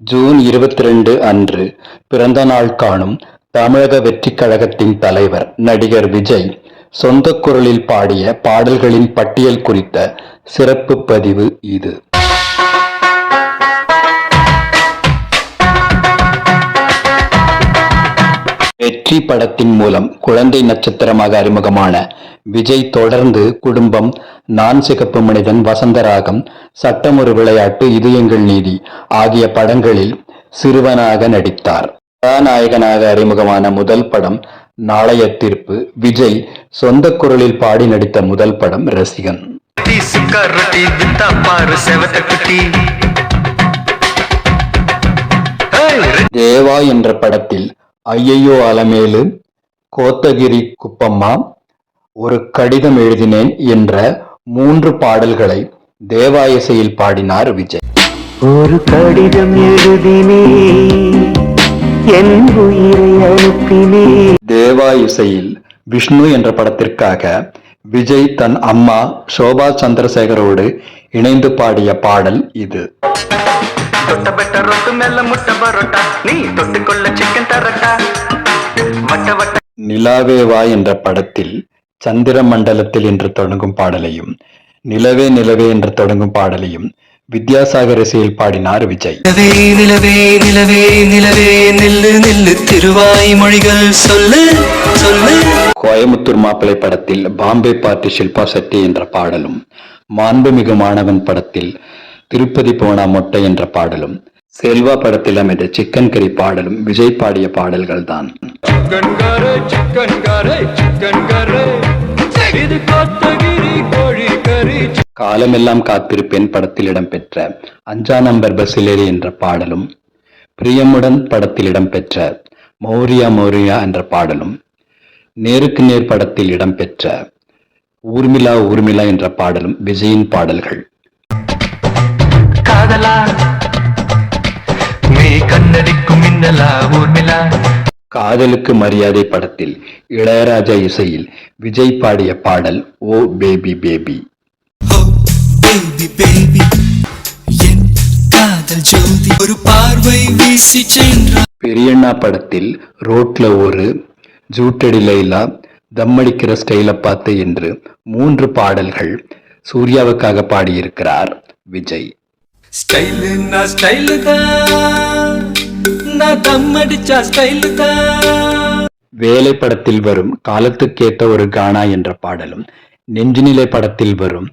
June இருபத்தி ரெண்டு அன்று பிறந்த நாள் காணும் தமிழக வெற்றிக் கழகத்தின் தலைவர் நடிகர் விஜய் சொந்த குரலில் பாடிய பாடல்களின் பட்டியல் குறித்த சிறப்பு பதிவு இது. வெற்றி படத்தின் மூலம் குழந்தை நட்சத்திரமாக அறிமுகமான விஜய் தொடர்ந்து குடும்பம் நான் சிகப்பு மனிதன் வசந்தராகம் சட்டம் ஒரு விளையாட்டு இது எங்கள் நீதி ஆகிய படங்களில் சிறுவனாக நடித்தார். கதாநாயகனாக அறிமுகமான முதல் படம் நாளைய தீர்ப்பு விஜய் சொந்த குரலில் பாடி நடித்த முதல் படம் ரசிகன். தேவா என்ற படத்தில் ஐயையோ அலமேலு கோத்தகிரி குப்பம்மா ஒரு கடிதம் எழுதினேன் என்ற மூன்று பாடல்களை தேவா இசையில் பாடினார் விஜய். ஒரு கடிதம் எழுதினே என் உயிரை அனுப்பினே. விஷ்ணு என்ற படத்திற்காக விஜய் தன் அம்மா சோபா சந்திரசேகரோடு இணைந்து பாடிய பாடல் இது. நிலாவே வா என்ற படத்தில் சந்திர மண்டலத்தில் என்று தொடங்கும் பாடலையும் நிலவே நிலவே என்று தொடங்கும் பாடலையும் வித்யாசாகர் இசையில் பாடினார் விஜய். நிலவே நிலவே நிலவே நிலவே நில்லு நில்லு திருவாய் மொழிகள் சொல்லு சொல்லு. கோயமுத்தூர் மாப்பிள்ளை படத்தில் பாம்பே பார்ட்டி ஷில்பா செட்டி என்ற பாடலும் மாண்புமிகு மாணவன் படத்தில் திருப்பதி போனா மொட்டை என்ற பாடலும் செல்வா படத்தில் அமைந்த சிக்கன் கறி பாடலும் விஜய் பாடிய பாடல்கள் தான் சிக்கன் கரை சிக்கன் கரை சிக்கன் கரை இது கோத்தகிரி கோழி கறி. காலமெல்லாம் காத்திருப்பேன் படத்தில் இடம்பெற்ற அஞ்சா நம்பர் பஸ்ஸிலேறி என்ற பாடலும் பிரியமுடன் படத்தில் இடம்பெற்ற மௌரியா மௌரியா என்ற பாடலும் நேருக்கு நேர் படத்தில் இடம்பெற்ற ஊர்மிளா ஊர்மிளா என்ற பாடலும் விஜயின் பாடல்கள். காதலா கண்ணடிக்கும் மின்னலா ஊர்மிளா. காதலுக்கு மரியாதை படத்தில் இளையராஜா இசையில் விஜய் பாடிய பாடல் ஓ பேபி பேபி. ஒரு பார்வை வீசி சென்றார் பெரியண்ணா படத்தில் ரோட்ல ஒரு ஜூட்டடி லைலா தம்மடிக்கிற ஸ்டைல பார்த்து என்று மூன்று பாடல்கள் சூர்யாவுக்காக பாடியிருக்கிறார் விஜய். ஸ்டைலு நான் ஸ்டைலு தான் நான் தம் அடிச்சா ஸ்டைலு தான் வேலை படத்தில் வரும் காலத்துக்கேத்த ஒரு கானா என்ற பாடலும் நெஞ்சுநிலை படத்தில் வரும்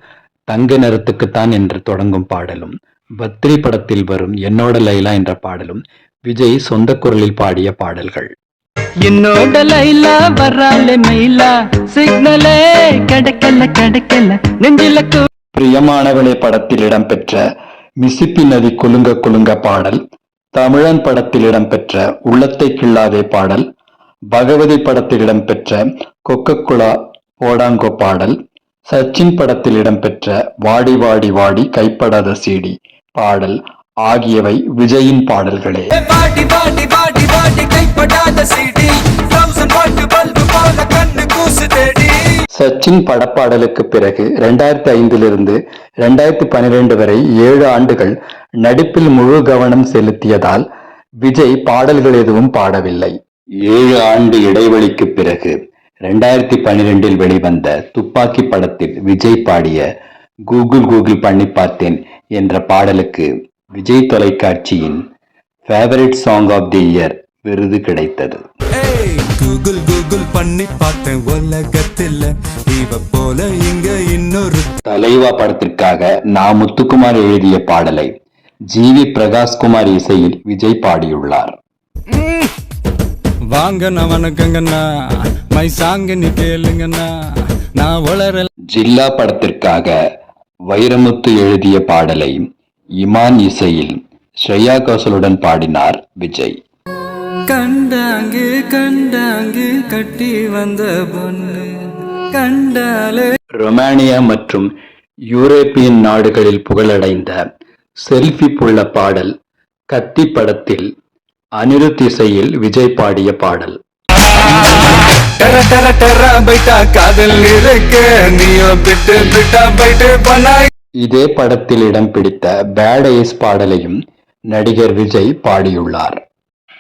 தங்க நிறத்துக்குத்தான் என்று தொடங்கும் பாடலும் பத்ரி படத்தில் வரும் என்னோட லைலா என்ற பாடலும் விஜய் சொந்த குரலில் பாடிய பாடல்கள். என்னோட லைலா வர்றாளே மயிலா சிக்னலே கிடைக்கல கிடைக்கல நெஞ்சில பிரியமானவளே படத்தில் இடம்பெற்ற மிசிப்பி நதி குலுங்க குலுங்க பாடல் தமிழன் படத்தில் இடம்பெற்ற உள்ளத்தை கிள்ளாதே பாடல் பகவதி படத்தில் இடம்பெற்ற கொக்கக்குளா போடாங்கோ பாடல் சச்சின் படத்தில் இடம்பெற்ற வாடி வாடி வாடி கைப்படாத சீடி பாடல் ஆகியவை விஜயின் பாடல்களே. சச்சின் படப்பாடலுக்கு பிறகு இரண்டாயிரத்தி ஐந்திலிருந்து ரெண்டாயிரத்தி பனிரெண்டு வரை ஏழு ஆண்டுகள் நடிப்பில் முழு கவனம் செலுத்தியதால் விஜய் பாடல்கள் எதுவும் பாடவில்லை. ஏழு ஆண்டு இடைவெளிக்கு பிறகு ரெண்டாயிரத்தி பன்னிரெண்டில் வெளிவந்த துப்பாக்கி படத்தில் விஜய் பாடிய கூகுள் கூகுள் பண்ணி பார்த்தேன் என்ற பாடலுக்கு விஜய் தொலைக்காட்சியின் favourite song of the year விருது கிடைத்தது. ஏய் கூகுள் கூகுள் பண்ணி பார்த்தேன் உலகத்தில். இவ போல இங்க இன்னொரு தலைவா படத்திற்காக நா முத்துக்குமார் எழுதிய பாடலை ஜி வி பிரகாஷ்குமார் இசையில் விஜய் பாடியுள்ளார். வாங்கண்ணா வணக்கங்கண்ணா. மை சாங்க நீ கேளுங்கண்ணா. நான் வளர ஜில்லா படத்திற்காக வைரமுத்து எழுதிய பாடலை இமான் இசையில் ஸ்ரேயா கோஷலுடன் பாடினார் விஜய். கண்டாங்கு கண்டாங்கு கட்டி வந்த பொண்ணு. கண்டாலே ரொமானியா மற்றும் யூரோப்பியன் நாடுகளில் புகழடைந்த செல்ஃபி புள்ள பாடல் கத்தி படத்தில் அனிருத் இசையில் விஜய் பாடிய பாடல். டர டர டர பைட்டா காதல் இருக்கு. நீயோ பிட்டு பிட்டா பைட்டு பண்ணா இதே படத்தில் இடம் பிடித்த பேட் ஐஸ் பாடலையும் நடிகர் விஜய் பாடியுள்ளார்.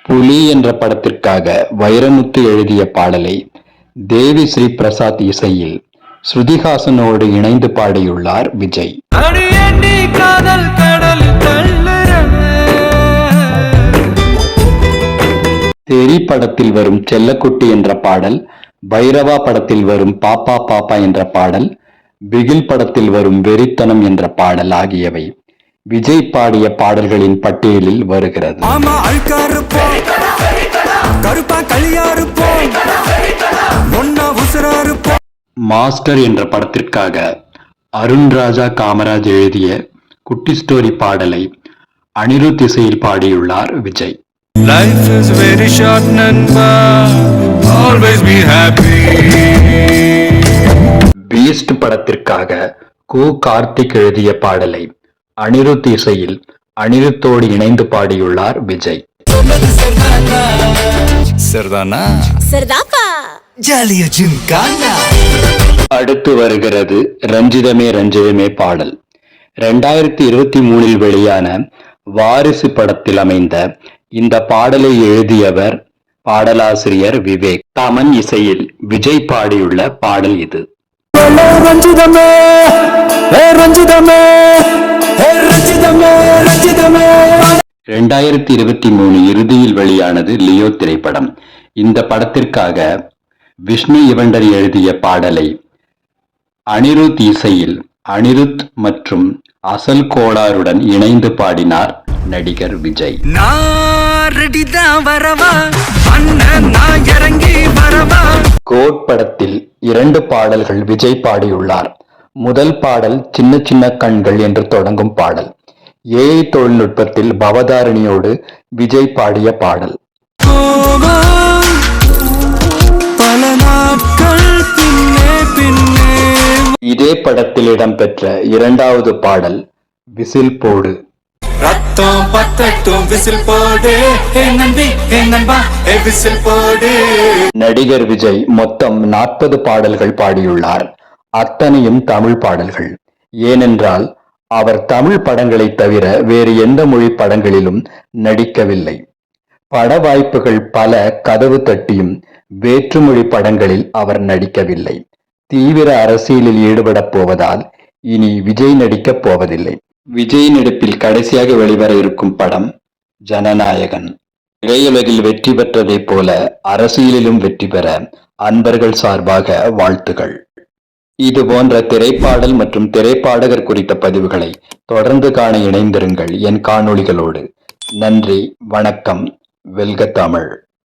புலி என்ற படத்திற்காக வைரமுத்து எழுதிய பாடலை தேவி ஸ்ரீ பிரசாத் இசையில் ஸ்ருதிஹாசனோடு இணைந்து பாடியுள்ளார் விஜய். காதல் கடல் தெரி படத்தில் வரும் செல்லக்குட்டி என்ற பாடல் பைரவா படத்தில் வரும் பாப்பா பாப்பா என்ற பாடல் பிகில் படத்தில் வரும் வெறித்தனம் என்ற பாடல் ஆகியவை. விஜய் பாடிய பாடல்களின் பட்டியலில் வருகிறது. ஆமா அழுக்கா இருப்போம் கருப்பா களியா இருப்போம் ஒன்னா உசுரா இருப்போம் மாஸ்டர் என்ற படத்திற்காக அருண் ராஜா காமராஜ் எழுதிய குட்டி ஸ்டோரி பாடலை அனிருத் இசையில் பாடியுள்ளார் Vijay. Life is very short நண்பா. ஆல்வேஸ் பி ஹாப்பி பீஸ்ட் படத்திற்காக கு கார்த்திக் எழுதிய பாடலை அனிருத் இசையில் அனிருத்தோடு இணைந்து பாடியுள்ளார் விஜய். அடுத்து வருகிறது ரஞ்சிதமே ரஞ்சிதமே பாடல். ரெண்டாயிரத்தி இருபத்தி மூணில் வெளியான வாரிசு படத்தில் அமைந்த இந்த பாடலை எழுதியவர் பாடலாசிரியர் விவேக். தமன் இசையில் விஜய் பாடியுள்ள பாடல் இது. ரஞ்சிதமே. ஏ ரஞ்சிதமே. ஏ ரஞ்சிதமே ரஞ்சிதமே. ரெண்டாயிரத்தி இருபத்தி மூணு இறுதியில் வெளியானது லியோ திரைப்படம். இந்த படத்திற்காக விஷ்ணு இவண்டர் எழுதிய பாடலை அனிருத் இசையில் அனிருத் மற்றும் அசல் கோளாறுடன் இணைந்து பாடினார் நடிகர் விஜய். வரவா? கோட் படத்தில் இரண்டு பாடல்கள் விஜய் பாடியுள்ளார். முதல் பாடல் சின்ன சின்ன கண்கள் என்று தொடங்கும் பாடல். ஏஐ தொழில்நுட்பத்தில் பவதாரணியோடு விஜய் பாடிய பாடல். இதே படத்தில் இடம்பெற்ற இரண்டாவது பாடல் விசில் போடு. ரத்தம் பத்தட்டும் விசில் போடு. நம்பி ஏ நண்பா விசில் போடு. நடிகர் விஜய் மொத்தம் நாற்பது பாடல்கள் பாடியுள்ளார். அத்தனையும் தமிழ் பாடல்கள். ஏனென்றால் அவர் தமிழ் படங்களை தவிர வேறு எந்த மொழி படங்களிலும் நடிக்கவில்லை. பட வாய்ப்புகள் பல கதவு தட்டியும் வேற்றுமொழி படங்களில் அவர் நடிக்கவில்லை. தீவிர அரசியலில் ஈடுபடப் போவதால் இனி விஜய் நடிக்கப் போவதில்லை. விஜய் நடிப்பில் கடைசியாக வெளிவர இருக்கும் படம் ஜனநாயகன். திரையுலகில் வெற்றி பெற்றதைப் போல அரசியலிலும் வெற்றி பெற அன்பர்கள் சார்பாக வாழ்த்துகள். இது போன்ற திரைப்பாடல் மற்றும் திரைப்பாடகர் குறித்த பதிவுகளை தொடர்ந்து காண இணைந்திருங்கள் என் காணொளிகளோடு. நன்றி வணக்கம் வெல்க தமிழ்.